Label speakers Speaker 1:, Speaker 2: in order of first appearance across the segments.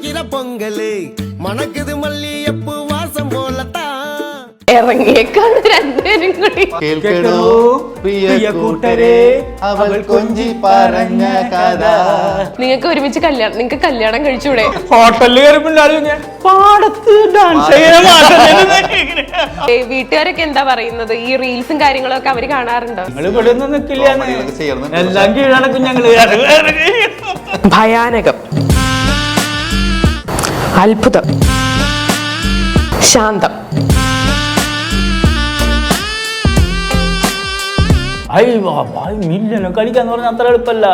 Speaker 1: போலத்தான் சமைக்கிற பொங்கலு மணக்குது மல்லியப்பு வாசம் போலத்தான்
Speaker 2: ഇറങ്ങിയേക്കാണ് രണ്ടുപേരും കൂടി
Speaker 3: കേൾക്കണോ പ്രിയ കൂട്ടരെ അവൾ കൊഞ്ചി പറഞ്ഞ കഥ
Speaker 2: നിങ്ങൾക്ക് ഒരുമിച്ച് കല്യാണം നിങ്ങൾക്ക് കല്യാണം കഴിച്ചൂടെ
Speaker 4: ഹോട്ടലിൽ കയറിപ്പിണ്ടാലും ഞാൻ പാടത്ത് ഡാൻസ് ചെയ്യാൻ
Speaker 2: ഏ, വീട്ടുകാരൊക്കെ എന്താ പറയുന്നത് ഈ റീൽസും കാര്യങ്ങളൊക്കെ അവര് കാണാറുണ്ടോ
Speaker 4: ഞങ്ങൾ ഇവിടെ ഒന്നും നിൽക്കില്ല
Speaker 3: കോമഡികളൊക്കെ ചെയ്യണം.
Speaker 4: എല്ലാം കീഴടക്കും ഞങ്ങള്
Speaker 2: ഭയാനകം അത്ഭുതം. ശാന്തം.
Speaker 4: ഐ മില്ലനൊക്കെ കളിക്കാന്ന് പറഞ്ഞാൽ അത്ര എളുപ്പമല്ല.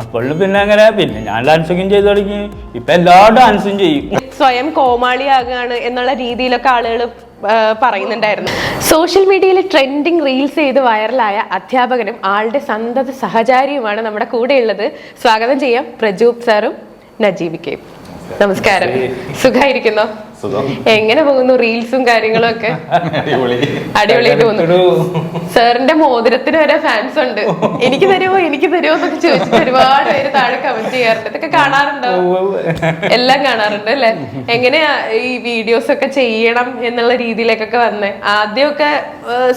Speaker 4: അപ്പോഴും പിന്നെ അങ്ങനെ പിന്നെ ഞാൻ ഡാൻസൊക്കെയും ചെയ്ത് തുടങ്ങി. ഇപ്പൊ എല്ലാ ഡാൻസും ചെയ്യും.
Speaker 2: സ്വയം കോമാളിയാകാണ് എന്നുള്ള രീതിയിലൊക്കെ ആളുകൾ പറയുന്നുണ്ടായിരുന്നു. സോഷ്യൽ മീഡിയയിൽ ട്രെൻഡിങ് റീൽസ് ചെയ്ത് വൈറലായ അധ്യാപകനും ആളുടെ സന്തത സഹചാരിയുമാണ് നമ്മുടെ കൂടെയുള്ളത്. സ്വാഗതം ചെയ്യാം പ്രജൂപ് സാറും നജീബിക്കയും. നമസ്കാരം. സുഖായിരിക്കുന്നോ?
Speaker 3: സുഖം
Speaker 2: എങ്ങനെ പോകുന്നു റീൽസും കാര്യങ്ങളും ഒക്കെ
Speaker 3: അടിപൊളി.
Speaker 2: അടിപൊളിയായിട്ട് പോകുന്നു. സാറിന്റെ മോതിരത്തിന് വരെ ഫാൻസ് ഉണ്ട്. എനിക്ക് തരുമോ എനിക്ക് തരുമോ എന്നൊക്കെ ചോദിച്ചിട്ട് ഒരുപാട് പേര് താഴെ കമന്റ് ചെയ്യാറുണ്ട്. ഇതൊക്കെ കാണാറുണ്ടോ? എല്ലാം കാണാറുണ്ട് അല്ലെ? എങ്ങനെയാ ഈ വീഡിയോസ് ഒക്കെ ചെയ്യണം എന്നുള്ള രീതിയിലേക്കൊക്കെ വന്നേ? ആദ്യമൊക്കെ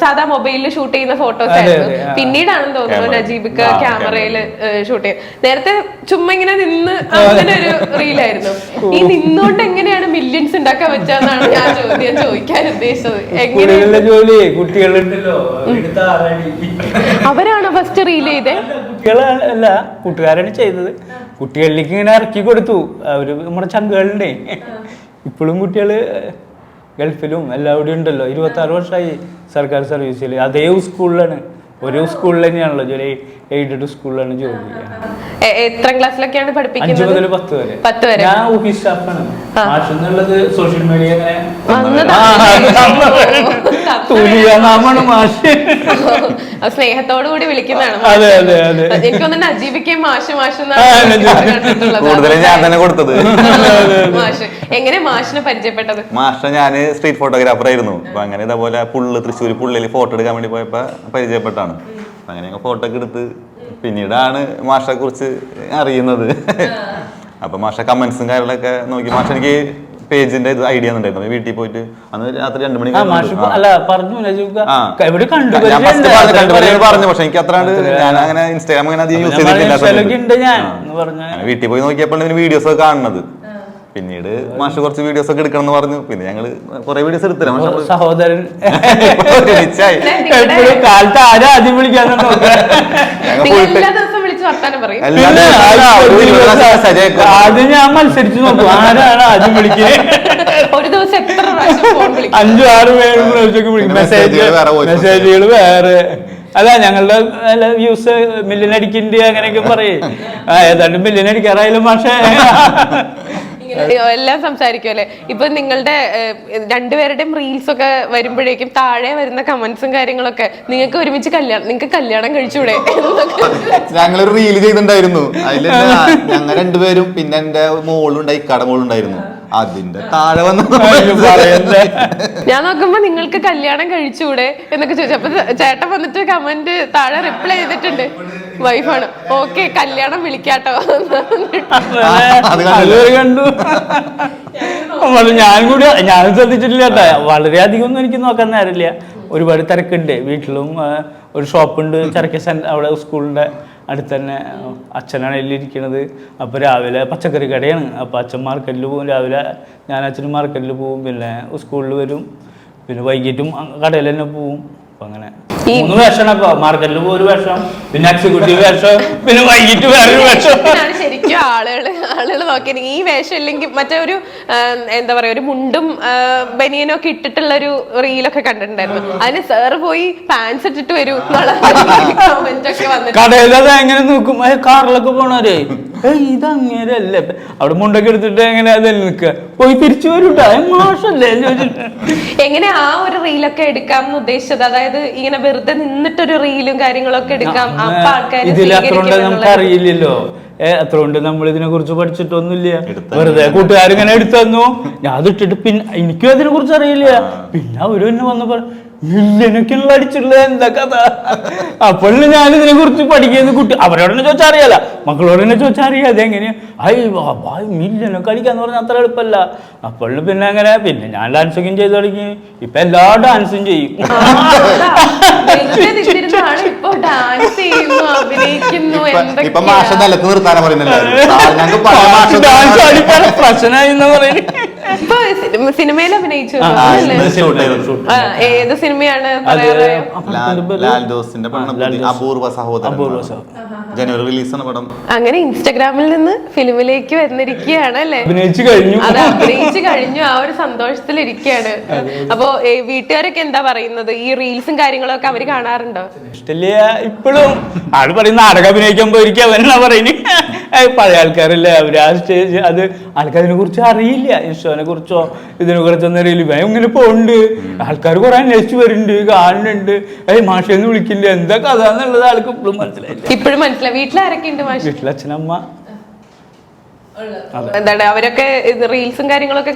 Speaker 2: സാധാ മൊബൈലിൽ ഷൂട്ട് ചെയ്യുന്ന ഫോട്ടോസ് ആയിരുന്നു. പിന്നീടാണെന്ന് തോന്നുന്നു. നജീബിക്ക് ക്യാമറയിൽ ഷൂട്ട് ചെയ്യുന്നത് നേരത്തെ ചുമ്മാ ഇങ്ങനെ നിന്ന് അങ്ങനെ ഒരു റീലായിരുന്നു ഈ നിന്നുകൊണ്ട് എങ്ങനെയാണ് മില്യൻസ് മില്യൺസ് ഉണ്ടാക്കാൻ പറ്റാന്നാണ് ഞാൻ ചോദ്യം ചോദിക്കാൻ ഉദ്ദേശിച്ചത്.
Speaker 4: ജോലി കുട്ടികളുണ്ടല്ലോ.
Speaker 2: അവരാണോ ഫസ്റ്റ് റീൽ ചെയ്തേ?
Speaker 4: കുട്ടികളല്ല കൂട്ടുകാരാണ് ചെയ്തത്. കുട്ടികളിലേക്ക് ഇങ്ങനെ ഇറക്കി കൊടുത്തു. അവർ നമ്മുടെ ചങ്കുകളുണ്ടേ. ഇപ്പോഴും കുട്ടികൾ ഗൾഫിലും എല്ലാവിടെയും ഉണ്ടല്ലോ. ഇരുപത്തി ആറ് വർഷമായി സർക്കാർ സർവീസിൽ അതേ സ്കൂളിലാണ്. ഒരേ സ്കൂളിൽ തന്നെയാണല്ലോ ജോലി. എയ്ഡഡ് സ്കൂളിലാണ് ജോലി.
Speaker 2: എത്ര എത്രാം ക്ലാസ്സിലൊക്കെയാണ്
Speaker 4: പഠിപ്പിക്കുന്നത്?
Speaker 2: പഠിപ്പിക്കുന്നത്
Speaker 4: മുതൽ പത്ത് വരെ.
Speaker 2: പത്ത് വരെ.
Speaker 4: ഞാൻ ഓഫീസ് സ്റ്റാഫാണ് സോഷ്യൽ മീഡിയ അങ്ങനെ തുലിയാനാമാണ് മാഷ്.
Speaker 2: സ്നേഹത്തോടു കൂടി വിളിക്കുന്നതാണ്
Speaker 4: അതെ, അതെ, അതെ.
Speaker 2: എനിക്കൊന്നും നജീബിക്കയും മാഷ് മാഷ്
Speaker 3: കൂടുതലും ഞാൻ തന്നെ കൊടുത്തത്.
Speaker 2: മാഷ് എങ്ങനെ മാഷിനെ പരിചയപ്പെട്ടത്?
Speaker 3: മാഷ ഞാൻ സ്ട്രീറ്റ് ഫോട്ടോഗ്രാഫർ ആയിരുന്നു. അപ്പൊ അങ്ങനെ ഇതേപോലെ പുള്ള് തൃശ്ശൂർ പുള്ളിൽ ഫോട്ടോ എടുക്കാൻ വേണ്ടി പോയപ്പോ പരിചയപ്പെട്ടാണ് അങ്ങനെ ഫോട്ടോ ഒക്കെ എടുത്ത് പിന്നീടാണ് മാഷെ കുറിച്ച് അറിയുന്നത്. അപ്പൊ മാഷ കമന്റ്സും കാര്യങ്ങളൊക്കെ നോക്കി. മാഷ എനിക്ക് പേജിന്റെ ഇത് ഐഡിയ ഉണ്ടായിരുന്നു വീട്ടിൽ പോയിട്ട് അന്ന് രാത്രി രണ്ടു
Speaker 4: അല്ല പറഞ്ഞു നജീബ് എവിടെ കണ്ടു?
Speaker 3: ഞാൻ ഫസ്റ്റ്
Speaker 4: പരിചയമുണ്ട്.
Speaker 3: കണ്ടു പറഞ്ഞു പക്ഷെ എനിക്ക് അത്രാണ്ട് ഞാൻ അങ്ങനെ ഇൻസ്റ്റാഗ്രാം അങ്ങനെ അധികം യൂസ് ചെയ്തിട്ടില്ല വീട്ടിൽ പോയി നോക്കിയപ്പോൾ ഇതിന് വീഡിയോസ് ഒക്കെ കാണുന്നത്. പിന്നീട് മാഷ് കുറച്ച് വീഡിയോസ് ഒക്കെ എടുക്കണം എന്ന് പറഞ്ഞു. പിന്നെ ഞങ്ങൾ കുറെ വീഡിയോസ് എടുത്തില്ല. മാഷ്
Speaker 4: സഹോദരൻ. കാലത്ത് ആരും ആദ്യം വിളിക്കാന്ന്
Speaker 2: വർത്താനം പറയും.
Speaker 4: ആദ്യം ഞാൻ മത്സരിച്ചു നോക്കും. ആരാണ് ആദ്യം വിളിക്കുന്നത്
Speaker 2: ഒരു ദിവസം എത്ര പ്രാവശ്യം ഫോൺ വിളിക്കും?
Speaker 4: അഞ്ചു ആറ് പേര് പ്രാവശ്യമൊക്കെ വിളിക്കും.
Speaker 3: മെസ്സേജുകൾ വേറെ,
Speaker 4: അല്ല ഞങ്ങളുടെ വ്യൂസ് മില്യൻ അടിക്കുന്നുണ്ട് അങ്ങനെയൊക്കെ പറയും. ഏതാണ്ട് മില്യൻ അടിക്കാറായാലും പക്ഷേ.
Speaker 2: എല്ലാം സംസാരിക്കും അല്ലെ ഇപ്പൊ നിങ്ങളുടെ രണ്ടുപേരുടെയും റീൽസ് ഒക്കെ വരുമ്പോഴേക്കും താഴെ വരുന്ന കമന്റ്സും കാര്യങ്ങളൊക്കെ നിങ്ങൾക്ക് ഒരുമിച്ച് കല്യാണം നിങ്ങൾക്ക് കല്യാണം കഴിച്ചൂടെ?
Speaker 3: ഞങ്ങളൊരു റീൽ ചെയ്തിട്ടുണ്ടായിരുന്നു. അതിൽ ഞങ്ങൾ രണ്ടുപേരും പിന്നെ എന്റെ മോളുണ്ടായി കട മോളുണ്ടായിരുന്നു അതിന്റെ താഴെ വന്ന്
Speaker 2: ഞാൻ നോക്കുമ്പോ നിങ്ങൾക്ക് കല്യാണം കഴിച്ചുകൂടെ എന്നൊക്കെ ചോദിച്ചു. അപ്പൊ ചേട്ടൻ വന്നിട്ട് കമന്റ് താഴെ റിപ്ലൈ ചെയ്തിട്ടുണ്ട്. വൈഫാണ്. ഓക്കെ കല്യാണം വിളിക്കാട്ടോ.
Speaker 4: കണ്ടു. ഞാൻ കൂടി ഞാനും ശ്രദ്ധിച്ചിട്ടില്ല കേട്ടോ. വളരെയധികം ഒന്നും എനിക്ക് നോക്കാൻ നേരമില്ല. ഒരുപാട് തിരക്കുണ്ട്. വീട്ടിലും ഒരു ഷോപ്പുണ്ട്. ചരക്ക് സെൻ അവിടെ സ്കൂളിന്റെ അടുത്ത് തന്നെ അച്ഛനാണ് എല്ലിരിക്കണത്. അപ്പോൾ രാവിലെ പച്ചക്കറി കടയാണ്. അപ്പോൾ അച്ഛൻ മാർക്കറ്റിൽ പോകും രാവിലെ ഞാൻ അച്ഛനും മാർക്കറ്റിൽ പോകും പിന്നെ സ്കൂളിൽ വരും. പിന്നെ വൈകിട്ടും കടയിൽ തന്നെ പോവും. അപ്പം അങ്ങനെ. മൂന്ന് വേഷമാണ് അപ്പോൾ മാർക്കറ്റിൽ പോകും ഒരു വേഷം പിന്നെ എക്സിക്യൂട്ടീവ് വേഷം പിന്നെ വൈകിട്ട് വേറൊരു വേഷം.
Speaker 2: ആളുകൾ ആളുകൾ നോക്കിയത് ഈ വേഷം ഇല്ലെങ്കിൽ മറ്റേ ഒരു എന്താ പറയാ ഒരു മുണ്ടും ബനിയനും ഒക്കെ ഇട്ടിട്ടുള്ള ഒരു റീലൊക്കെ കണ്ടിട്ടുണ്ടായിരുന്നു. അതിന് സാറ് പോയി പാൻസ് ഇട്ടിട്ട് വരൂ എന്നുള്ള കമന്റ് ഒക്കെ
Speaker 4: എങ്ങനെ നോക്കും? കാറിലൊക്കെ പോണവരെ. ഇത് അങ്ങനെയല്ലേ അവിടെ മുണ്ടൊക്കെ എടുത്തിട്ട് എങ്ങനെ നിൽക്കുക? പോയി തിരിച്ചു വരൂട്ടാ
Speaker 2: എങ്ങനെ ആ ഒരു റീലൊക്കെ എടുക്കാം എന്ന് ഉദ്ദേശിച്ചത്? അതായത് ഇങ്ങനെ വെറുതെ നിന്നിട്ടൊരു റീലും കാര്യങ്ങളൊക്കെ എടുക്കാം. അപ്പൊ ആൾക്കാർ
Speaker 4: നമുക്ക് അറിയില്ലല്ലോ ഏ അത്ര കൊണ്ട് നമ്മൾ ഇതിനെ കുറിച്ച് പഠിച്ചിട്ടൊന്നുമില്ല. വെറുതെ കൂട്ടുകാരിങ്ങനെ എടുത്തു തന്നു ഞാൻ അതിട്ടിട്ട് പിന്നെ എനിക്കും അതിനെ കുറിച്ച് അറിയില്ല. പിന്നെ അവർ തന്നെ വന്ന് പറ മില്യനൊക്കെയുള്ള അടിച്ചിട്ടുള്ളത് എന്താ കഥ? അപ്പോൾ ഞാൻ ഇതിനെ കുറിച്ച് പഠിക്കുന്ന കുട്ടി അവരോട് തന്നെ ചോദിച്ചാൽ അറിയാല മക്കളോട് തന്നെ ചോദിച്ചാൽ അറിയാം അതെങ്ങനെയാ ഐ മില്യനൊക്കെ അടിക്കാന്ന് പറഞ്ഞാൽ അത്ര എളുപ്പമല്ല അപ്പോൾ പിന്നെ അങ്ങനെ പിന്നെ ഞാൻ ഡാൻസൊക്കെ ചെയ്ത് തുടങ്ങി. ഇപ്പൊ എല്ലാ ഡാൻസും ചെയ്യും. പ്രശ്നമായി എന്ന് പറയുന്നത്
Speaker 2: ഇപ്പൊ സിനിമയിൽ അഭിനയിച്ചു. ഏത് സിനിമയാണ്.
Speaker 3: അപൂർവ സഹോദരൻ. ജനുവരി റിലീസാണ് പടം.
Speaker 2: അങ്ങനെ ഇൻസ്റ്റാഗ്രാമിൽ നിന്ന് ഫിലിമിലേക്ക് വന്നിരിക്കുകയാണ് അല്ലേ?
Speaker 4: അഭിനയിച്ചു കഴിഞ്ഞു.
Speaker 2: അത് അഭിനയിച്ചു കഴിഞ്ഞു. ആ ഒരു സന്തോഷത്തിൽ ഇരിക്കുകയാണ്. അപ്പോ വീട്ടുകാരൊക്കെ എന്താ പറയുന്നത്? ഈ റീൽസും കാര്യങ്ങളൊക്കെ അവർ കാണാറുണ്ടോ?
Speaker 4: ഇഷ്ടമില്ല ഇപ്പോഴും. ആൾ പറയുന്ന നാടകം അഭിനയിക്കുമ്പോ അവനാ പറയുന്നത് പഴയ ആൾക്കാരല്ലേ അവർ ആ സ്റ്റേജ് അത് ആൾക്കാരെ കുറിച്ച് അറിയില്ല. ഈശോനെ കുറിച്ചോ ഇതിനെ കുറിച്ചൊന്നും അറിയില്ല. ഇവൻ ഇങ്ങനെ പോണ്ട് ആൾക്കാർ കുറെ അന്വേഷിച്ചു വരുന്നുണ്ട് കാണുന്നുണ്ട്. ഏയ് മാഷെന്ന് വിളിക്കില്ല. എന്താ കഥ എന്നുള്ളത് ആൾക്ക് ഇപ്പോഴും മനസ്സിലായില്ല.
Speaker 2: ഇപ്പോഴും മനസ്സിലായി. വീട്ടിലാരൊക്കെ ഉണ്ട് മാഷ്?
Speaker 4: വീട്ടിലെ അച്ഛനമ്മ
Speaker 2: എന്താണ് അവരൊക്കെ റീൽസും കാര്യങ്ങളൊക്കെ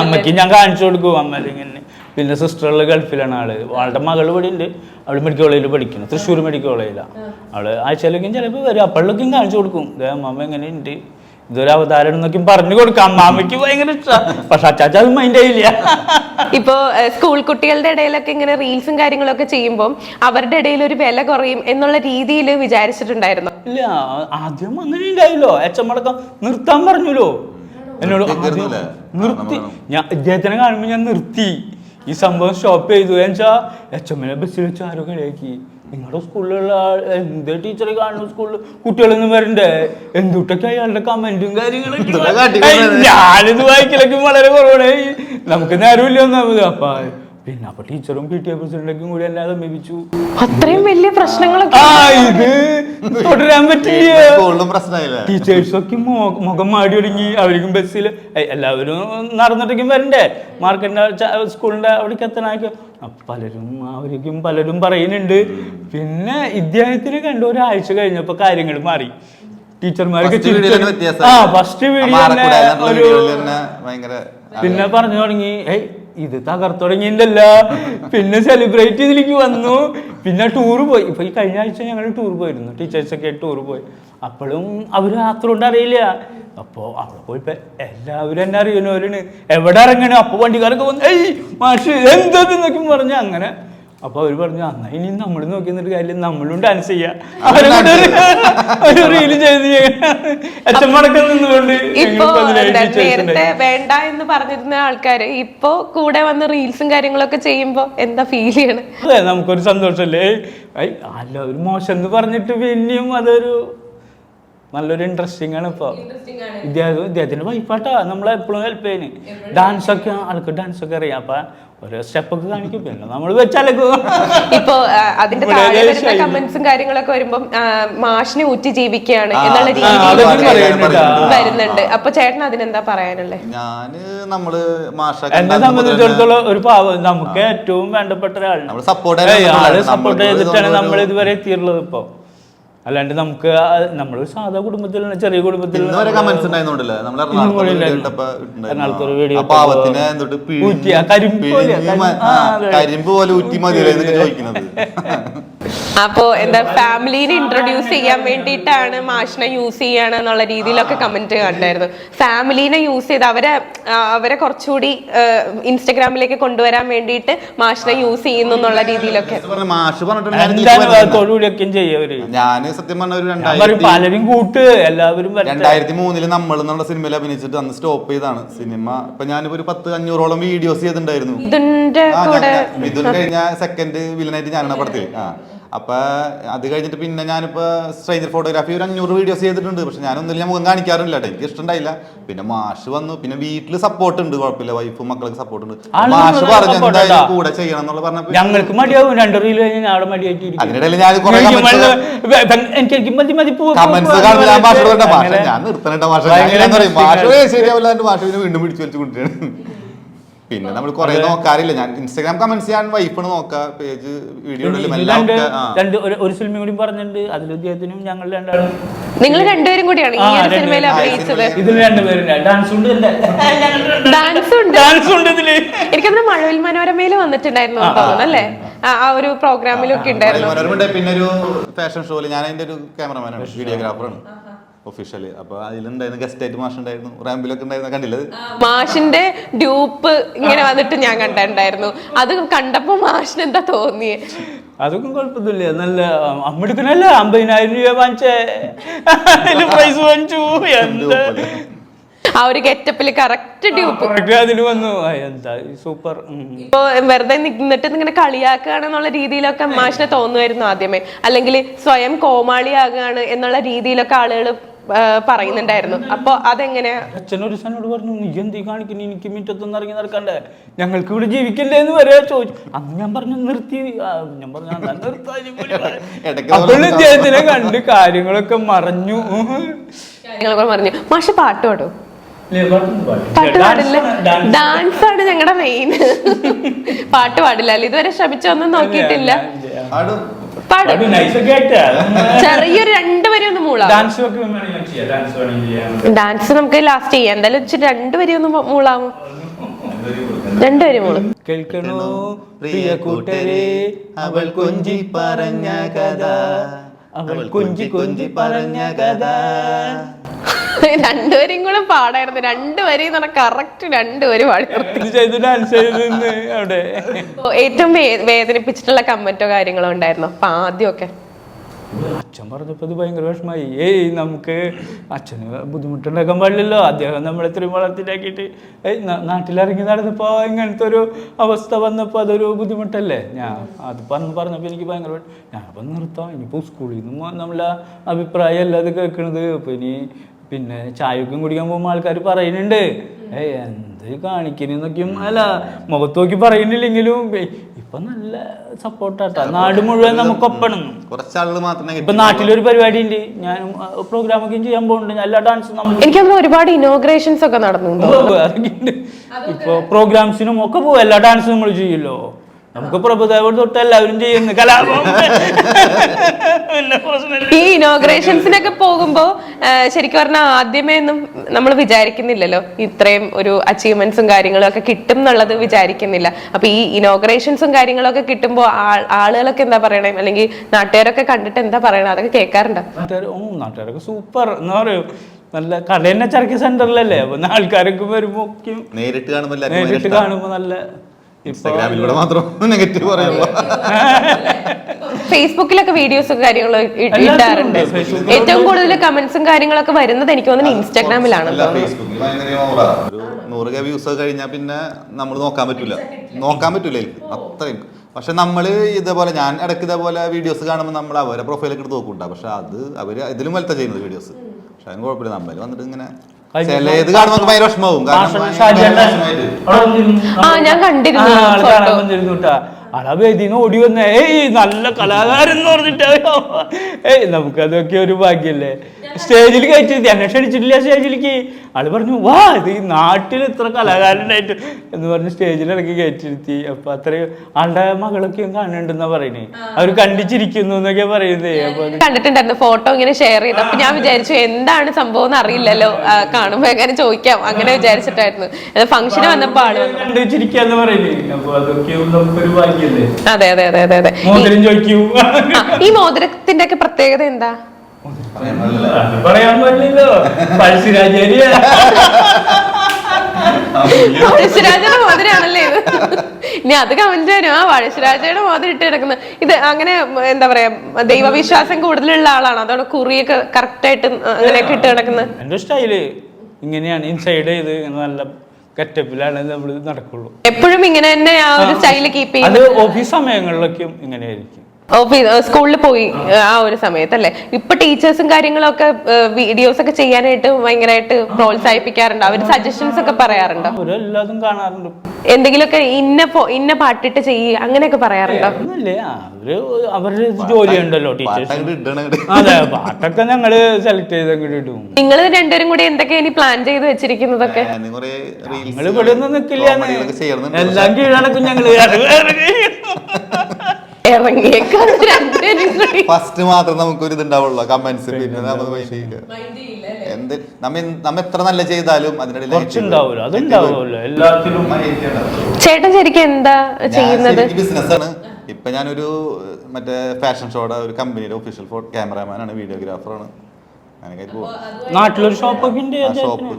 Speaker 4: അമ്മയ്ക്ക് ഞാൻ കാണിച്ചു കൊടുക്കും. അമ്മ ഇങ്ങനെ. പിന്നെ സിസ്റ്ററുള്ള ഗൾഫിലാണ് ആൾ. അവളുടെ മകൾ ഇവിടെ ഉണ്ട്. അവൾ മെഡിക്കൽ കോളേജിൽ പഠിക്കുന്നു. തൃശ്ശൂർ മെഡിക്കൽ കോളേജിലാണ് അവൾ ആഴ്ചയിലേക്കും ചിലപ്പോൾ വരും. അപ്പോഴേക്കും കാണിച്ചു കൊടുക്കും. അമ്മ എങ്ങനെയുണ്ട്? ഇതൊരു അവതാരം എന്നൊക്കെ പറഞ്ഞു കൊടുക്കാം. അമ്മാമ്മയ്ക്ക് ഭയങ്കര ഇഷ്ടമാണ് പക്ഷെ അച്ചാച്ച അത് മൈൻഡ് ആയില്ല
Speaker 2: ഇപ്പോ സ്കൂൾ കുട്ടികളുടെ ഇടയിലൊക്കെ ഇങ്ങനെ റീൽസും കാര്യങ്ങളൊക്കെ ചെയ്യുമ്പോൾ അവരുടെ ഇടയിൽ ഒരു വില കുറയും എന്നുള്ള രീതിയിൽ വിചാരിച്ചിട്ടുണ്ടായിരുന്നു?
Speaker 4: ഇല്ല ആദ്യം അങ്ങനെ ഉണ്ടായില്ലോ അച്ഛമ്മടക്കം നിർത്താൻ പറഞ്ഞല്ലോ. എന്നോട്
Speaker 3: നിർത്തി
Speaker 4: ആദ്യം നിർത്തി. ഞാൻ ഇദ്ദേഹത്തിനെ കാണുമ്പോൾ ഞാൻ നിർത്തി. ഈ സംഭവം സ്റ്റോപ്പ് ചെയ്തു. എന്നുവെച്ചാ അച്ഛമ്മനെ ബസ്സിൽ വെച്ച് ആരോ കളിയാക്കി. നിങ്ങളുടെ സ്കൂളിലുള്ള ആൾ- എന്ത് ടീച്ചറെ കാണുന്നു സ്കൂളിൽ കുട്ടികളൊന്നും വരണ്ടേ? എന്തുട്ടൊക്കെ അയാളുടെ കമന്റും
Speaker 3: കാര്യങ്ങളും
Speaker 4: കാര്യങ്ങളൊക്കെ? ഞാനിത് വായിക്കലൊക്കെ വളരെ കുറവാണ്. നമുക്ക് നേരമില്ല ഒന്നാമത്. അപ്പൊ പിന്നെ അപ്പൊ ടീച്ചറും പി ടി എ പ്രസിഡന്റും കൂടി എല്ലാം സമീപിച്ചു
Speaker 2: അത്രയും വലിയ പ്രശ്നങ്ങളൊക്കെ
Speaker 4: ആ ഇത് തുടരാൻ പറ്റില്ല. ടീച്ചേഴ്സൊക്കെ മുഖം മാടി ഒടുങ്ങി അവർക്കും ബസ്സിൽ എല്ലാവരും നടന്നിട്ടേക്കും വരണ്ടേ? മാർക്കറ്റിന്റെ സ്കൂളിന്റെ അവിടേക്ക് എത്തണാക്കി പലരും അവരിക്കും പലരും പറയുന്നുണ്ട്. പിന്നെ ഇദ്ദേഹത്തിന് കണ്ട ഒരാഴ്ച കഴിഞ്ഞപ്പോ കാര്യങ്ങൾ മാറി. ടീച്ചർമാരൊക്കെ. ആ ഫസ്റ്റ് വീഡിയോ ഒരു പിന്നെ പറഞ്ഞു തുടങ്ങി. ഏയ് ഇത് തകർത്തു പിന്നെ സെലിബ്രേറ്റ് ചെയ്തിലേക്ക് വന്നു. പിന്നെ ടൂർ പോയി. ഇപ്പൊ ഈ കഴിഞ്ഞ ആഴ്ച ഞങ്ങൾ ടൂർ പോയിരുന്നു. ടീച്ചേഴ്സൊക്കെ ടൂർ പോയി. അപ്പോഴും അവർ മാത്രം അറിയില്ല. അപ്പോ അവിടെ പോയിപ്പോ എല്ലാവരും എന്നെ അറിയുന്നവരാണ് എവിടെ ഇറങ്ങണേ? അപ്പൊ വണ്ടിക്കാരൊക്കെ വന്നു ഏയ് മാഷ് എന്താ എന്നൊക്കെ പറഞ്ഞു അങ്ങനെ അപ്പൊ അവർ പറഞ്ഞു അന്നാ ഇനി നമ്മൾ നോക്കി നിന്നിട്ട് കാര്യം നമ്മളും ഡാൻസ് ചെയ്യാം. ഒരു- റീൽ ചെയ്ത് അച്ഛന്മാരൊക്കെ നിന്നുകൊണ്ട്
Speaker 2: ഇപ്പൊ നേരത്തെ വേണ്ട എന്ന് പറഞ്ഞിരുന്ന ആൾക്കാര് ഇപ്പൊ കൂടെ വന്ന് റീൽസും കാര്യങ്ങളൊക്കെ ചെയ്യുമ്പോ എന്താ ഫീൽ ചെയ്യണത്
Speaker 4: അതെ നമുക്കൊരു സന്തോഷല്ലേ? അല്ല ഒരു മോശം എന്ന് പറഞ്ഞിട്ട് പിന്നെയും അതൊരു നല്ലൊരു ഇൻട്രസ്റ്റിംഗ് ആണ് ഇപ്പൊ. ഇദ്ദേഹം ഇദ്ദേഹത്തിന്റെ വൈഫാട്ടാ നമ്മളെ എപ്പോഴും ഹെൽപ്പ് ചെയ്യുന്നു ഡാൻസ് ഒക്കെ ആൾക്ക് ഡാൻസ് ഒക്കെ അറിയാം. അപ്പൊ ഓരോ സ്റ്റെപ്പൊക്കെ കാണിക്കും. പിന്നെ നമ്മൾ വെച്ചാലൊക്കെ
Speaker 2: ഇപ്പൊ അതിന്റെ. കമന്റ്സും കാര്യങ്ങളൊക്കെ വരുമ്പോൾ മാഷിനെ ഊറ്റി ജീവിക്കുകയാണ് എന്നുള്ള. വരുന്നുണ്ട്. അപ്പൊ ചേട്ടൻ അതിനെന്താ പറയാനുള്ളത്
Speaker 3: ഞാൻ നമ്മൾ
Speaker 4: എന്നെ സംബന്ധിച്ചിടത്തോളം ഒരു പാവം. നമുക്ക് ഏറ്റവും വേണ്ടപ്പെട്ട ഒരാളാണ്. സപ്പോർട്ട് ചെയ്തിട്ടാണ് നമ്മൾ ഇതുവരെ എത്തിയിട്ടുള്ളത് ഇപ്പൊ. അല്ലാണ്ട് നമുക്ക് നമ്മളൊരു സാധാ കുടുംബത്തിൽ ചെറിയ കുടുംബത്തിൽ കരിമ്പ് പോലെ,
Speaker 3: ഊറ്റി മതി ചോദിക്കുന്നത്
Speaker 2: അപ്പോ എന്താ ഫാമിലിനെ ഇൻട്രൊഡ്യൂസ് ചെയ്യാൻ വേണ്ടിയിട്ടാണ് മാഷിനെ യൂസ് ചെയ്യാണ് എന്നുള്ള രീതിയിലൊക്കെ കമന്റ് കണ്ടായിരുന്നു. ഫാമിലിനെ യൂസ് ചെയ്ത് അവരെ അവരെ കുറച്ചുകൂടി ഇൻസ്റ്റഗ്രാമിലേക്ക് കൊണ്ടുവരാൻ വേണ്ടിയിട്ട് മാഷിനെ യൂസ് ചെയ്യുന്നു എന്നുള്ള രീതിയിലൊക്കെ.
Speaker 3: ഞാൻ സത്യം പറഞ്ഞ ഒരു രണ്ടായിരത്തി
Speaker 4: പലരും കൂട്ട് എല്ലാവരും വരട്ടെ.
Speaker 3: രണ്ടായിരത്തി മൂന്നിൽ നമ്മൾ എന്നുള്ള സിനിമയിൽ അഭിനയിച്ചിട്ട് അന്ന് സ്റ്റോപ്പ് ചെയ്താണ് സിനിമ. ഇപ്പൊ ഞാനിപ്പോ ഒരു പത്ത് അഞ്ഞൂറോളം വീഡിയോസ് ചെയ്തിട്ടുണ്ടായിരുന്നു. മിഥുൻ കഴിഞ്ഞ സെക്കൻഡ് വില്ലനായിട്ട് ഞാൻ പടത്തിൽ ആ. അപ്പൊ അത് കഴിഞ്ഞിട്ട് പിന്നെ ഞാനിപ്പോ സ്ട്രേഞ്ചർ ഫോട്ടോഗ്രാഫി ഒരു അഞ്ഞൂറ് വീഡിയോസ് ചെയ്തിട്ടുണ്ട്. പക്ഷെ ഞാനൊന്നും ഞാൻ മുഖം കാണിക്കാറില്ല കേട്ടോ. എനിക്ക് ഇഷ്ടമുണ്ടായില്ല. പിന്നെ മാഷ് വന്നു. പിന്നെ വീട്ടിൽ സപ്പോർട്ട് ഉണ്ട്. കുഴപ്പമില്ല. വൈഫും മക്കൾക്ക് സപ്പോർട്ട് ഉണ്ട്. മാഷ് പറഞ്ഞു എന്തായാലും കൂടെ ചെയ്യണം എന്നുള്ള പറഞ്ഞപ്പോൾ
Speaker 4: ഞങ്ങൾക്ക് മടിയാവും. രണ്ട് റീൽ കഴിഞ്ഞാൽ അവിടെ മടിയായിട്ട്.
Speaker 3: അതിനിടയിൽ ഞാൻ കുറെ
Speaker 4: എനിക്ക് മതി മതി
Speaker 3: കമന്റ്സ് കാണുമ്പോൾ ഞാൻ മാഷോട് മാഷ ഞാൻ നിർത്തണേട്ട മാഷ. പറയും. മാഷ പിന്നെ വീണ്ടും പിടിച്ചു വലിച്ചു കൊണ്ടുവരികയാണ് പിന്നെ നമ്മൾ കുറെ നോക്കാറില്ല. ഞാൻ ഇൻസ്റ്റാഗ്രാം കമന്റ്സ് ഞാൻ വൈഫിന് നോക്കാം. പേജ് വീഡിയോ
Speaker 4: രണ്ട് ഒരു സിനിമ കൂടി പറഞ്ഞിട്ടുണ്ട്. അതിൽ അദ്ദേഹത്തിനും ഞങ്ങൾ രണ്ടാളും
Speaker 2: നിങ്ങൾ രണ്ടുപേരും കൂടിയാണ് ഈ ഒരു സിനിമയിൽ അഭിനയിച്ചത്.
Speaker 4: ഇതിൽ രണ്ടുപേരും ഡാൻസ് ഉണ്ട്
Speaker 2: ഡാൻസ് ഉണ്ട്.
Speaker 4: ഡാൻസ് ഉണ്ട് ഇതിൽ.
Speaker 2: എനിക്കതിന് മഴവിൽ മനോരമയിൽ വന്നിട്ടുണ്ടായിരുന്നു എന്ന് തോന്നുന്നു അല്ലേ? ആ. ആ ഒരു പ്രോഗ്രാമിലൊക്കെ ഉണ്ടായിരുന്നു.
Speaker 3: പിന്നെ ഒരു ഫാഷൻ ഷോയിൽ ഞാൻ അതിന്റെ ഒരു ക്യാമറമാനാണ് വീഡിയോഗ്രാഫറാണ് ഒഫീഷ്യലി അപ്പൊ അതിലുണ്ടായിരുന്നു ഗസ്റ്റ് ആയിട്ട് മാഷ് ഉണ്ടായിരുന്നു റാമ്പിലൊക്കെ ഉണ്ടായിരുന്നു കണ്ടില്ലത്
Speaker 2: മാഷിന്റെ ഡ്യൂപ്പ് ഇങ്ങനെ വന്നിട്ട് ഞാൻ കണ്ടിട്ടുണ്ടായിരുന്നു. അത് കണ്ടപ്പോ മാഷിന് എന്താ തോന്നിയേ
Speaker 4: അതൊക്കെ കുഴപ്പമൊന്നുമില്ല. നല്ല അമ്മടുക്കനല്ല അമ്പതിനായിരം രൂപ വാങ്ങിച്ചേ. പൈസ പ്രൈസ് വാങ്ങിച്ചു. എന്താ?
Speaker 2: ആ ഒരു ഗെറ്റപ്പിൽ കറക്റ്റ് ഡ്യൂപ്പ്
Speaker 4: അതിന് വന്നു. എന്താ സൂപ്പർ
Speaker 2: ഇപ്പൊ വെറുതെ നിന്നിട്ട് ഇങ്ങനെ കളിയാക്കുകയാണെന്നുള്ള രീതിയിലൊക്കെ മാഷിനെ തോന്നുമായിരുന്നു ആദ്യമേ. അല്ലെങ്കിൽ സ്വയം കോമാളിയാകുകയാണ് എന്നുള്ള രീതിയിലൊക്കെ ആളുകൾ പറയുന്നുണ്ടായിരുന്നു. അപ്പൊ അതെങ്ങനെയാ
Speaker 4: ഒരു സനോട് പറഞ്ഞു നീ എന്തി കാണിക്കുന്നു? എനിക്ക് മുറ്റത്തൊന്നും ഇറങ്ങി നടക്കണ്ടേ? ഞങ്ങൾക്ക് ഇവിടെ ജീവിക്കണ്ടേ എന്ന് വരെ ചോദിച്ചു. അന്ന് ഞാൻ പറഞ്ഞു നിർത്തി. ഞാൻ പറഞ്ഞു. അപ്പോൾ ഇദ്ദേഹത്തിനെ കണ്ട് കാര്യങ്ങളൊക്കെ മറഞ്ഞു.
Speaker 2: കാര്യങ്ങളൊക്കെ പറഞ്ഞു മാഷ് പാട്ട് പാടും?
Speaker 4: ഇല്ലേ, പാട്ടൊന്നും പാടില്ല.
Speaker 2: പാട്ട് പാടില്ല. ഡാൻസ് ആണ്. ഞങ്ങളുടെ മെയിൻ പാട്ട് പാടില്ല. ഇതുവരെ ശ്രമിച്ചൊന്നും നോക്കിയിട്ടില്ല. പാടും. ചെറിയൊരു രണ്ടുപേരെ ഒന്ന് മൂളാം.
Speaker 4: ഡാൻസ്
Speaker 2: നമുക്ക് ലാസ്റ്റ് ചെയ്യാം. എന്തായാലും ഇച്ചിരി രണ്ടുപേരും ഒന്ന് മൂളാമോ? രണ്ടുപേരും മൂളും.
Speaker 4: കേൾക്കണോ പ്രിയ കൂട്ടരെ? അവൾ കൊഞ്ചി പറഞ്ഞ കഥ. അവൾ കൊഞ്ചി കൊഞ്ചി പറഞ്ഞ കഥ.
Speaker 2: രണ്ടുപേരും കൂടെ പാടായിരുന്നു. രണ്ടുപേരും എന്ന് കറക്റ്റ് രണ്ടുപേരും പാടി. നിർത്തി.
Speaker 4: ഇത് ചെയ്ത് ഡാൻസ് ചെയ്ത് നിന്ന് അവിടെ.
Speaker 2: ഏറ്റവും വേദനിപ്പിച്ചിട്ടുള്ള കമന്റോ കാര്യങ്ങളോ ഉണ്ടായിരുന്നോ? അപ്പൊ ആദ്യമൊക്കെ.
Speaker 4: അച്ഛൻ പറഞ്ഞപ്പോൾ അത് ഭയങ്കര വിഷമായി. ഏയ് നമുക്ക് അച്ഛന് ബുദ്ധിമുട്ടുണ്ടാക്കാൻ പാടില്ലല്ലോ. അദ്ദേഹം നമ്മളെ ഇത്രയും വളർത്തിലാക്കിയിട്ട് ഏയ് നാട്ടിലിറങ്ങി നടന്നപ്പോൾ ഇങ്ങനത്തെ ഒരു അവസ്ഥ വന്നപ്പോൾ അതൊരു ബുദ്ധിമുട്ടല്ലേ? ഞാൻ അത് പറഞ്ഞ് പറഞ്ഞപ്പോൾ എനിക്ക് ഭയങ്കര ഞാൻ നിർത്താം. ഇനിയിപ്പോൾ സ്കൂളിൽ നിന്നും നമ്മളെ അഭിപ്രായം അത് കേൾക്കണത്. അപ്പോൾ ഇനി പിന്നെ ചായക്കും കുടിക്കാൻ പോകുമ്പോൾ ആൾക്കാർ പറയുന്നുണ്ട്. ഏയ് എന്ത് കാണിക്കുന്നൊക്കെയും അല്ല മുഖത്ത് നോക്കി പറയുന്നില്ലെങ്കിലും ഇപ്പൊ നല്ല സപ്പോർട്ടാട്ടാ നാട് മുഴുവൻ നമുക്കൊപ്പണം
Speaker 3: കുറച്ചാളുകൾ മാത്രമേ
Speaker 4: ഇപ്പൊ നാട്ടിലൊരു പരിപാടി ഉണ്ട് ഞാൻ പ്രോഗ്രാം ഒക്കെ ചെയ്യാൻ പോകുന്നുണ്ട്. എല്ലാ ഡാൻസും നമ്മൾ
Speaker 2: എനിക്കന്ന് ഒരുപാട് ഇനോഗ്രേഷൻസ് ഒക്കെ നടന്നു
Speaker 4: ഇപ്പൊ പ്രോഗ്രാംസിനും ഒക്കെ പോകും എല്ലാ ഡാൻസും നമ്മൾ ചെയ്യല്ലോ നമുക്ക് പ്രഭുദേവൻ തൊട്ട് എല്ലാവരും ചെയ്യുന്നു കലാപം.
Speaker 2: ഈ ഇനോഗ്രേഷൻസിനൊക്കെ പോകുമ്പോ ശരിക്കും പറഞ്ഞാൽ ആദ്യമേ ഒന്നും നമ്മൾ വിചാരിക്കുന്നില്ലല്ലോ. ഇത്രയും ഒരു അച്ചീവ്മെന്റ്സും കാര്യങ്ങളും ഒക്കെ കിട്ടും എന്നുള്ളത് വിചാരിക്കുന്നില്ല. അപ്പൊ ഈ ഇനോഗ്രേഷൻസും കാര്യങ്ങളൊക്കെ കിട്ടുമ്പോൾ ആളുകളൊക്കെ എന്താ പറയണേ? അല്ലെങ്കിൽ നാട്ടുകാരൊക്കെ കണ്ടിട്ട് എന്താ പറയണേ? അതൊക്കെ കേൾക്കാറുണ്ടോ?
Speaker 4: ഓ നാട്ടുകാരൊക്കെ സൂപ്പർ എന്ന് പറയും. നല്ല കട തന്നെ ചരക്ക് സെന്ററിലല്ലേ അപ്പൊ ആൾക്കാരൊക്കെ വരുമ്പോ
Speaker 3: നേരിട്ട് കാണുമ്പോ
Speaker 4: നേരിട്ട് കാണുമ്പോ നല്ല
Speaker 3: ഇൻസ്റ്റാഗ്രാമിലൂടെ മാത്രം നെഗറ്റീവ് പറയുള്ളൂ.
Speaker 2: ഫേസ്ബുക്കിലൊക്കെ വീഡിയോസും കാര്യങ്ങളും ഇ- ഇടാറുണ്ട്. ഏറ്റവും കൂടുതൽ കമന്റ്സും കാര്യങ്ങളൊക്കെ വരുന്നത് എനിക്ക് തോന്നുന്നു ഇൻസ്റ്റാഗ്രാമിലാണ്.
Speaker 3: ഒരു നൂറ് കെ വ്യൂസ് കഴിഞ്ഞാൽ പിന്നെ നമ്മൾ നോക്കാൻ പറ്റില്ല നോക്കാൻ പറ്റില്ല എനിക്ക് അത്രയും. പക്ഷെ നമ്മൾ ഇതേപോലെ ഞാൻ ഇടയ്ക്ക് ഇതേപോലെ വീഡിയോസ് കാണുമ്പോൾ നമ്മൾ അവരെ പ്രൊഫൈലൊക്കെ എടുത്ത് നോക്കുന്നുണ്ടാവും പക്ഷെ അത് അവർ ഇതിലും വലുത്ത ചെയ്യുന്നത് വീഡിയോസ് പക്ഷെ അതിന് കുഴപ്പമില്ല. നമ്മൾ വന്നിട്ട് ഇങ്ങനെ ചിലത് കാണുമ്പോൾ നമുക്ക് ഭയങ്കര വിഷമാവും. കാരണം.
Speaker 2: ആ, ഞാൻ കണ്ടിരുന്നു
Speaker 4: ആളാ വേദിന്ന് ഓടി വന്നേ. ഏയ് നല്ല കലാകാരൻ എന്ന് പറഞ്ഞിട്ട് ഏയ് നമുക്കതൊക്കെ ഒരു ഭാഗ്യല്ലേ. സ്റ്റേജിൽ കയറ്റി എന്നെ ക്ഷണിച്ചിട്ടില്ല സ്റ്റേജിലേക്ക്. ആൾ പറഞ്ഞു വാ ഇത് ഈ നാട്ടിൽ ഇത്ര കലാകാരനായിട്ട് എന്ന് പറഞ്ഞ് സ്റ്റേജിൽ ഇറക്കി കയറ്റിരുത്തി അപ്പൊ അത്രയും ആളുടെ മകളൊക്കെ കാണുന്നുണ്ടെന്നാ പറയുന്നേ. അവർ കണ്ടിച്ചിരിക്കുന്നു എന്നൊക്കെ പറയുന്നേ. അപ്പൊ
Speaker 2: കണ്ടിട്ടുണ്ടായിരുന്നു. ഫോട്ടോ ഇങ്ങനെ ഷെയർ ചെയ്ത്. അപ്പൊ ഞാൻ വിചാരിച്ചു എന്താണ് സംഭവം എന്ന് അറിയില്ലല്ലോ. കാണുമ്പോ എങ്ങനെ ചോദിക്കാം? അങ്ങനെ വിചാരിച്ചിട്ടായിരുന്നു. ഫംഗ്ഷന് വന്നപ്പോ ആൾ കണ്ടുവച്ചിരിക്കാന്ന്
Speaker 4: കണ്ടിച്ചിരിക്കാന്ന് പറയുന്നേ. അപ്പൊ അതൊക്കെ നമുക്കൊരു ഭാഗ്യല്ലേ
Speaker 2: അതെ അതെ അതെ അതെ അതെ. ഈ-
Speaker 4: മോതിരം ചോദിക്കൂ.
Speaker 2: ഈ മോതിരത്തിന്റെ ഒക്കെ പ്രത്യേകത എന്താ?
Speaker 4: പറയാൻ പറ്റില്ലല്ലോ. പഴശ്ശിരാജേരി
Speaker 2: പഴശ്ശിരാജയുടെ മോതിരാണല്ലേ ഇത്? ഇനി അത് കമന്റ് വരും. ആ പഴശ്ശിരാജയുടെ മോതിരം ഇട്ട് കിടക്കുന്നത് ഇത് അങ്ങനെ എന്താ പറയാ ദൈവവിശ്വാസം കൂടുതലുള്ള ആളാണ്? അതോടെ കുറിയൊക്കെ കറക്റ്റ് ആയിട്ട് അങ്ങനെയൊക്കെ ഇട്ട് കിടക്കുന്നത്?
Speaker 4: എന്റെ സ്റ്റൈൽ ഇങ്ങനെയാണ്. ഇൻസൈഡ് ചെയ്ത് നല്ല കറ്റപ്പിലാണ് നമ്മൾ നടക്കുള്ളൂ.
Speaker 2: എപ്പോഴും ഇങ്ങനെ തന്നെ ആ ഒരു സ്റ്റൈൽ കീപ്പ് ചെയ്യുന്നത്?
Speaker 4: അത് ഓഫീസ് സമയങ്ങളിലൊക്കെയും ഇങ്ങനെയായിരിക്കും.
Speaker 2: സ്കൂളിൽ പോയി ആ ഒരു സമയത്ത് അല്ലെ ഇപ്പൊ ടീച്ചേഴ്സും കാര്യങ്ങളൊക്കെ വീഡിയോസ് ഒക്കെ ചെയ്യാനായിട്ട് ഭയങ്കരമായിട്ട് പ്രോത്സാഹിപ്പിക്കാറുണ്ടോ. അവർ സജഷൻസ് ഒക്കെ പറയാറുണ്ടോ?
Speaker 4: കാണാറുണ്ട്.
Speaker 2: എന്തെങ്കിലുമൊക്കെ ഇന്ന ഇന്ന പാട്ടിട്ട് ചെയ്യ് അങ്ങനെയൊക്കെ പറയാറുണ്ടോ?
Speaker 4: അവരുടെ ജോലി ഉണ്ടല്ലോ ടീച്ചേഴ്സ്.
Speaker 3: പാട്ടങ്ങട് ഇടണം
Speaker 4: അതെ പാട്ടൊക്കെ ഞങ്ങൾ സെലക്ട് ചെയ്ത് ഇടും.
Speaker 2: നിങ്ങൾ രണ്ടുപേരും കൂടി എന്തൊക്കെ ഇനി പ്ലാൻ ചെയ്ത് വെച്ചിരിക്കുന്നതൊക്കെ?
Speaker 4: ഞങ്ങൾ ഇവിടെ ഒന്നും എല്ലാം കീഴടക്കും
Speaker 2: ഞങ്ങൾ. കൂടി
Speaker 3: ഫസ്റ്റ് മാത്രം നമുക്ക് ഒരു ഇതുണ്ടാവുള്ളൂ കമന്റ്സ് പിന്നെ നമ്മൾ mind ചെയ്യില്ല. എന്ത്? നമ്മ നമ്മ എത്ര നല്ല ചെയ്താലും അതിനിടയിൽ
Speaker 2: ചേട്ടൻ ശരിക്കും എന്താ ചെയ്യുന്നത്?
Speaker 3: ബിസിനസ് ആണ്. ഇപ്പൊ ഞാനൊരു മറ്റേ ഫാഷൻ ഷോയുടെ ഒരു കമ്പനിയുടെ ഒഫീഷ്യൽ ഫോട്ടോ ആണ് വീഡിയോഗ്രാഫർ ആണ്. ഷോപ്പ്
Speaker 4: നാട്ടിലൊരു ഉണ്ട്
Speaker 3: ഷോപ്പ്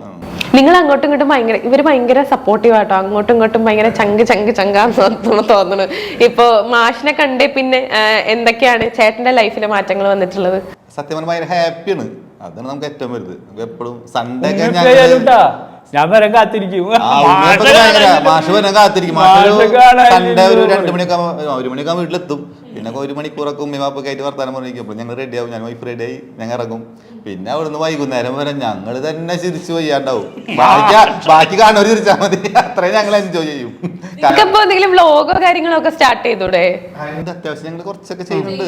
Speaker 2: നിങ്ങൾ അങ്ങോട്ടും ഇങ്ങോട്ടും ഭയങ്കര ഇവർ ഭയങ്കര സപ്പോർട്ടീവ് ആട്ടോ. അങ്ങോട്ടും ഇങ്ങോട്ടും ഭയങ്കര ചങ്ക് ചങ്ക് ചങ്കാന്ന് തോന്നുന്നു ഇപ്പൊ മാഷിനെ കണ്ടേ പിന്നെ എന്തൊക്കെയാണ് ചേട്ടന്റെ ലൈഫിലെ മാറ്റങ്ങൾ വന്നിട്ടുള്ളത്?
Speaker 3: സത്യം ഹാപ്പിയാണ് അതാണ് നമുക്ക് ഏറ്റവും വലുത് നമുക്ക് എപ്പോഴും സൺഡേ
Speaker 4: ഞാൻ വരാൻ കാത്തിരിക്കും
Speaker 3: മാഷ് വരാൻ കാത്തിരിക്കും മാഷ് സൺഡേ ഒരു രണ്ട് മണിയൊക്കെ ഒരു മണിയൊക്കെ വീട്ടിലെത്തും പിന്നെ ഒരു മണിക്കൂറൊക്കെ ഉമ്മിമാപ്പൊക്കെ ആയിട്ട് വർത്താനം പറഞ്ഞിരിക്കും അപ്പൊ ഞങ്ങൾ റെഡി ആവും ഞാൻ വൈഫ് റെഡി ആയി ഞങ്ങൾ ഇറങ്ങും പിന്നെ അവിടുന്ന് വൈകുന്നേരം വരെ ഞങ്ങൾ തന്നെ ചിരിച്ചു വയ്യാണ്ടാവും ബാക്കി ബാക്കി കാണുന്നവർ ചിരിച്ചാൽ മതി അത്രയും ഞങ്ങൾ എൻജോയ് ചെയ്യും
Speaker 2: വ്ലോഗോ കാര്യങ്ങളൊക്കെ സ്റ്റാർട്ട് ചെയ്തൂടെ
Speaker 3: അത്യാവശ്യം ഞങ്ങൾ കുറച്ചൊക്കെ ചെയ്യുന്നുണ്ട്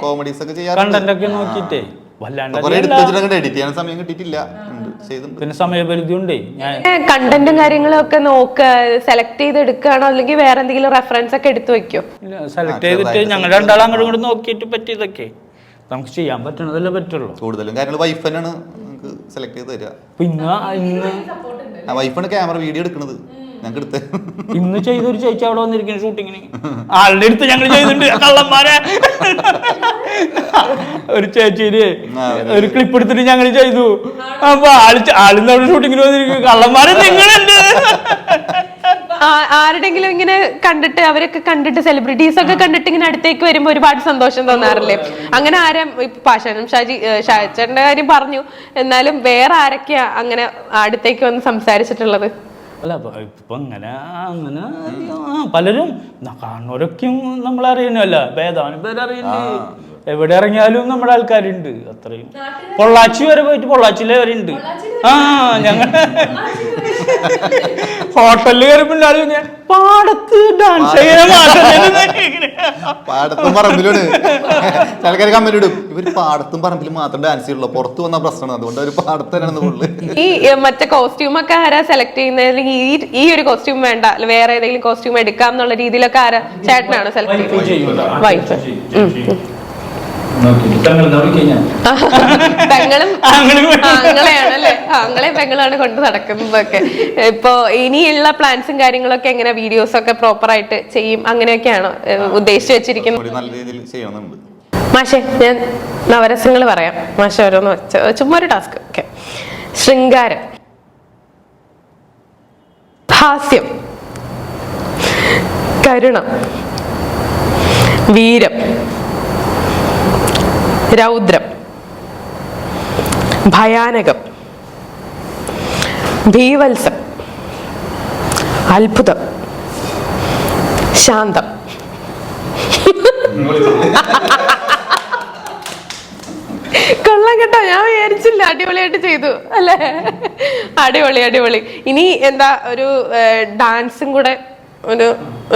Speaker 3: കോമഡീസ് ഒക്കെ ചെയ്യാറുണ്ട്
Speaker 4: പിന്നെ സമയപരിധി ഉണ്ട് ഞാൻ
Speaker 2: കണ്ടന്റും കാര്യങ്ങളും ഒക്കെ നോക്ക സെലക്ട് ചെയ്ത് എടുക്കുകയാണോ അല്ലെങ്കിൽ വേറെ എന്തെങ്കിലും റെഫറൻസ് ഒക്കെ എടുത്തു വെക്കോ?
Speaker 4: സെലക്ട് ചെയ്തിട്ട് ഞങ്ങൾ രണ്ടാളും അങ്ങോട്ടും ഇങ്ങോട്ടും നോക്കിയിട്ട് പറ്റിയതൊക്കെ നമുക്ക് ചെയ്യാൻ പറ്റണതല്ലേ പറ്റുള്ളൂ.
Speaker 3: കൂടുതലും കാര്യങ്ങൾ വൈഫ് തന്നെയാണ് നമുക്ക് സെലക്ട് ചെയ്ത് തരിക.
Speaker 4: പിന്നെ ഇന്ന്
Speaker 3: വൈഫാണ് ക്യാമറ വീഡിയോ എടുക്കുന്നത് ഞങ്ങൾക്ക് എടുത്ത്
Speaker 4: ഇന്ന് ചെയ്തൊരു ചേച്ചി അവിടെ വന്നിരിക്കുന്നു ഷൂട്ടിങ്ങിന്. ആളുടെ അടുത്ത് ഞങ്ങൾ ചെയ്തിട്ടുണ്ട്. കള്ളന്മാരെ. ഒരു ചേച്ചിന് ഒരു ക്ലിപ്പ് എടുത്തിട്ട് ഞങ്ങൾ ചെയ്തു. അപ്പൊ ആൾ ആളിന്ന് അവിടെ ഷൂട്ടിങ്ങിന് വന്നിരിക്കും കള്ളന്മാരെ നിങ്ങളുണ്ട്.
Speaker 2: ആരുടെങ്കിലും ഇങ്ങനെ കണ്ടിട്ട് അവരൊക്കെ കണ്ടിട്ട് സെലിബ്രിറ്റീസ് ഒക്കെ കണ്ടിട്ട് ഇങ്ങനെ അടുത്തേക്ക് വരുമ്പോ ഒരുപാട് സന്തോഷം തോന്നാറില്ലേ? അങ്ങനെ ആരും പാഷാനും ഷാജി ഷാജേട്ടന്റെ കാര്യം പറഞ്ഞു. എന്നാലും വേറെ ആരൊക്കെയാ അങ്ങനെ അടുത്തേക്ക് വന്ന് സംസാരിച്ചിട്ടുള്ളത്?
Speaker 4: അല്ല ഇപ്പം അങ്ങനെ അങ്ങനെ പലരും കാണുന്നവരൊക്കെയും നമ്മളറിയണല്ല ഭേദാനും പേരറിയില്ലേ? എവിടെ ഇറങ്ങിയാലും നമ്മുടെ ആൾക്കാരുണ്ട് അത്രയും. പൊള്ളാച്ചി വരെ പോയിട്ട് പൊള്ളാച്ചിയിലെ വരെ ഉണ്ട് ആ ഞങ്ങൾ ഹോട്ടലിൽ കയറിപ്പോ പാടത്ത് ഡാൻസ്
Speaker 3: പാടത്തും പറമ്പിലാണ് ചിലക്കാർ കമ്പനി ഇടും. ഇവർ പാടത്തും പറമ്പിലും മാത്രം ഡാൻസ് ചെയ്യുള്ളൂ. പുറത്ത് വന്ന പ്രശ്നമാണ്. അതുകൊണ്ട് ഒരു പാടത്ത് തന്നെയാണ്
Speaker 2: ഈ മറ്റേ കോസ്റ്റ്യൂം ഒക്കെ ആരാ സെലക്ട് ചെയ്യുന്നത്? അല്ലെങ്കിൽ ഈ ഈ ഒരു കോസ്റ്റ്യൂം വേണ്ട. വേറെ ഏതെങ്കിലും കോസ്റ്റ്യൂം എടുക്കാം എന്നുള്ള രീതിയിലൊക്കെ ആരാ ചേട്ടനാണ് സെലക്ട് ചെയ്യുന്നത്? വൈഫ്. പെങ്ങളും
Speaker 4: ആങ്ങളും
Speaker 2: ആങ്ങളെയാണല്ലേ? ആങ്ങളെ പെങ്ങളാണ് കൊണ്ട് നടക്കുന്നതൊക്കെ. ഇപ്പൊ ഇനിയുള്ള പ്ലാൻസും കാര്യങ്ങളൊക്കെ എങ്ങനെ വീഡിയോസ് ഒക്കെ പ്രോപ്പർ ആയിട്ട് ചെയ്യും? അങ്ങനെയൊക്കെയാണോ ഉദ്ദേശിച്ചു ഉദ്ദേശിച്ച് വെച്ചിരിക്കുന്നത്?
Speaker 3: ഒരു നല്ല രീതിയിൽ ചെയ്യണമെന്നുണ്ട്.
Speaker 2: മാഷെ ഞാൻ നവരസങ്ങൾ പറയാം. മാഷ ഓരോന്ന് ചുമ്മാ ഒരു ടാസ്ക്. ഓക്കെ. ശൃംഗാരം. ഹാസ്യം. കരുണം. വീരം. രൗദ്രം ഭയാനകം ഭീവത്സം അത്ഭുതം ശാന്തം. കൊള്ളാം കേട്ടോ ഞാൻ വിചാരിച്ചില്ല. അടിപൊളിയായിട്ട് ചെയ്തു അല്ലേ? അടിപൊളി അടിപൊളി. ഇനി എന്താ ഒരു ഡാൻസും കൂടെ ഒരു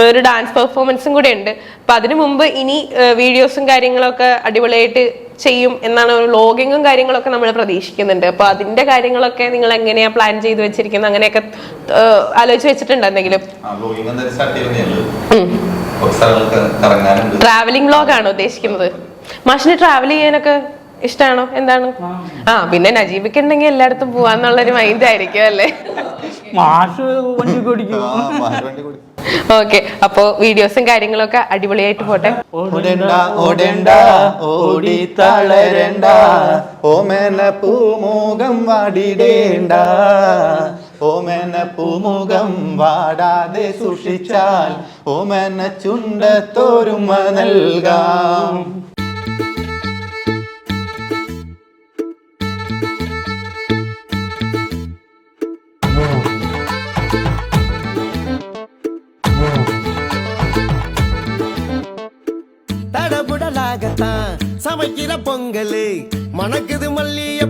Speaker 2: ഒരു ഡാൻസ് പെർഫോമൻസും കൂടെ ഉണ്ട്. അപ്പൊ അതിനു മുമ്പ് ഇനി വീഡിയോസും കാര്യങ്ങളൊക്കെ അടിപൊളിയായിട്ട് ചെയ്യും എന്നാണ് ഒരു ലോഗിങ്ങും കാര്യങ്ങളൊക്കെ നമ്മൾ പ്രതീക്ഷിക്കുന്നുണ്ട്. അപ്പൊ അതിന്റെ കാര്യങ്ങളൊക്കെ നിങ്ങൾ എങ്ങനെയാ പ്ലാൻ ചെയ്ത് വെച്ചിരിക്കുന്നത്? അങ്ങനെയൊക്കെ ആലോചിച്ച് വെച്ചിട്ടുണ്ടോ എന്തെങ്കിലും?
Speaker 3: ആ ആണോ
Speaker 2: ട്രാവലിംഗ് ഉദ്ദേശിക്കുന്നത്? മാഷിന് ട്രാവൽ ചെയ്യാനൊക്കെ ഇഷ്ടമാണോ എന്താണ്? ആ പിന്നെ നജീബിക്ക് ഉണ്ടെങ്കിൽ എല്ലായിടത്തും പോവാന്നുള്ളൊരു മൈൻഡ് ആയിരിക്കും അല്ലേ?
Speaker 4: മാഷ് വണ്ടി
Speaker 2: ഓക്കെ അപ്പോ വീഡിയോസും കാര്യങ്ങളൊക്കെ അടിപൊളിയായിട്ട് പോട്ടെ.
Speaker 3: ഓടണ്ട ഓടണ്ട ഓടി തളരണ്ട ഓമന പൂമുഖം വാടിടേണ്ട ഓമന പൂമുഖം വാടാതെ സൂക്ഷിച്ചാൽ ഓമേന ചുണ്ടത്തോരുമ നൽകാം.
Speaker 1: சமைக்கிற பொங்கல். மணக்குது மல்லிய